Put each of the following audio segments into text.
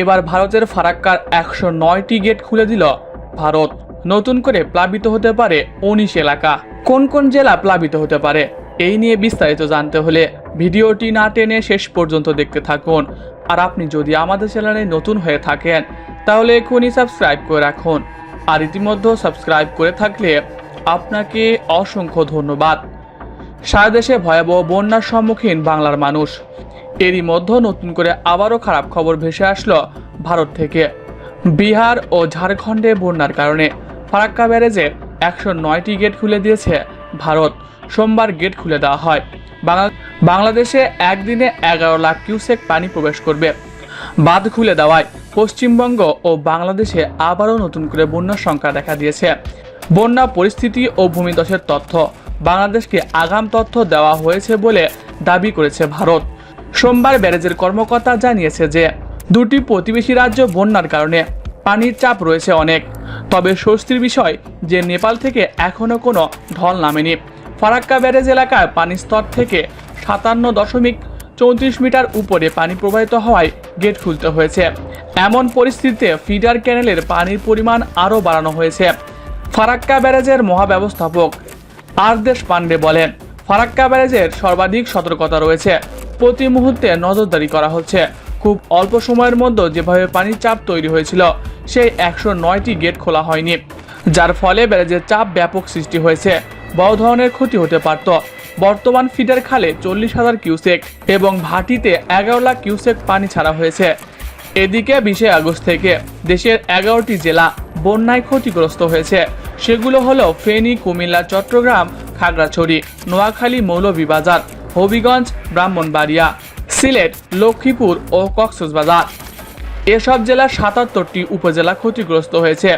এবার ভারতের ফারাক্কার একশো নয়টি গেট খুলে দিল ভারত। নতুন করে প্লাবিত হতে পারে উনিশ এলাকা। কোন কোন জেলা প্লাবিত হতে পারে, এই নিয়ে বিস্তারিত জানতে হলে ভিডিওটি না টেনে শেষ পর্যন্ত দেখতে থাকুন। আর আপনি যদি আমাদের চ্যানেলে নতুন হয়ে থাকেন, তাহলে এখনই সাবস্ক্রাইব করে রাখুন। আর ইতিমধ্যে সাবস্ক্রাইব করে থাকলে আপনাকে অসংখ্য ধন্যবাদ। সারা দেশে ভয়াবহ বন্যার সম্মুখীন বাংলার মানুষ। এরই মধ্যে নতুন করে আবারও খারাপ খবর ভেসে আসলো ভারত থেকে। বিহার ও ঝাড়খণ্ডে বন্যার কারণে ফারাক্কা ব্যারেজে একশো নয়টি গেট খুলে দিয়েছে ভারত। সোমবার গেট খুলে দেওয়া হয়। বাংলা- বাংলাদেশে একদিনে এগারো লাখ কিউসেক পানি প্রবেশ করবে। বাঁধ খুলে দেওয়ায় পশ্চিমবঙ্গ ও বাংলাদেশে আবারও নতুন করে বন্যার সংখ্যা দেখা দিয়েছে। বন্যা পরিস্থিতি ও ভূমিধসের তথ্য। বাংলাদেশকে আগাম তথ্য দেওয়া হয়েছে বলে দাবি করেছে ভারত। সোমবার ব্যারেজের কর্মকর্তা জানিয়েছে যে দুটি প্রতিবেশী রাজ্য বন্যার কারণে পানির চাপ রয়েছে অনেক। তবে স্বস্তির বিষয় যে নেপাল থেকে এখনও কোনো ঢল নামেনি। ফারাক্কা ব্যারেজ এলাকায় পানির স্তর থেকে সাতান্ন দশমিক চৌত্রিশ মিটার উপরে পানি প্রবাহিত হওয়ায় গেট খুলতে হয়েছে। এমন পরিস্থিতিতে ফিডার ক্যানেলের পানির পরিমাণ আরও বাড়ানো হয়েছে। ফারাক্কা ব্যারেজের মহাব্যবস্থাপক আরদেশ পান্ডে বলেন, ফারাক্কা ব্যারেজের সর্বাধিক সতর্কতা রয়েছে। প্রতি মুহূর্তে নজরদারি করা হচ্ছে। খুব অল্প সময়ের মধ্যে যেভাবে পানির চাপ তৈরি হয়েছিল, সেই একশো নয়টি গেট খোলা হয়নি। যার ফলে ব্যারেজের চাপ ব্যাপক সৃষ্টি হয়েছে। বড় ধরনের ক্ষতি হতে পারত। বর্তমান ফিডার খালে চল্লিশ হাজার কিউসেক এবং ভাটিতে এগারো লাখ কিউসেক পানি ছাড়া হয়েছে। এদিকে বিশে আগস্ট থেকে দেশের এগারোটি জেলা বন্যায় ক্ষতিগ্রস্ত হয়েছে। সেগুলো হলো ফেনী, কুমিল্লা, চট্টগ্রাম, খাগড়াছড়ি, নোয়াখালী, মৌলভীবাজার। হবিগঞ্জ, ব্রাহ্মণবাড়িয়া, সিলেট, লক্ষ্মীপুর ও কক্সবাজার। এসব জেলার সাতাত্তরটি উপজেলা ক্ষতিগ্রস্ত হয়েছে।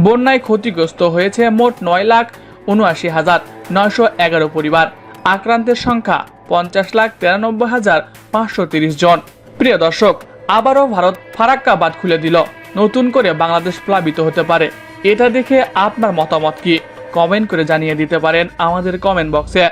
বন্যায় ক্ষতিগ্রস্ত হয়েছে মোট নয় লাখ উনআশি হাজার নয়শো এগারো পরিবার। আক্রান্তের সংখ্যা পঞ্চাশ লাখ তিরানব্বই হাজার পাঁচশো তিরিশ জন। প্রিয় দর্শক, আবারও ভারত ফারাক্কা বাঁধ খুলে দিল। নতুন করে বাংলাদেশ প্লাবিত হতে পারে। এটা দেখে আপনার মতামত কি? কমেন্ট করে জানিয়ে দিতে পারেন আমাদের কমেন্ট বক্সে।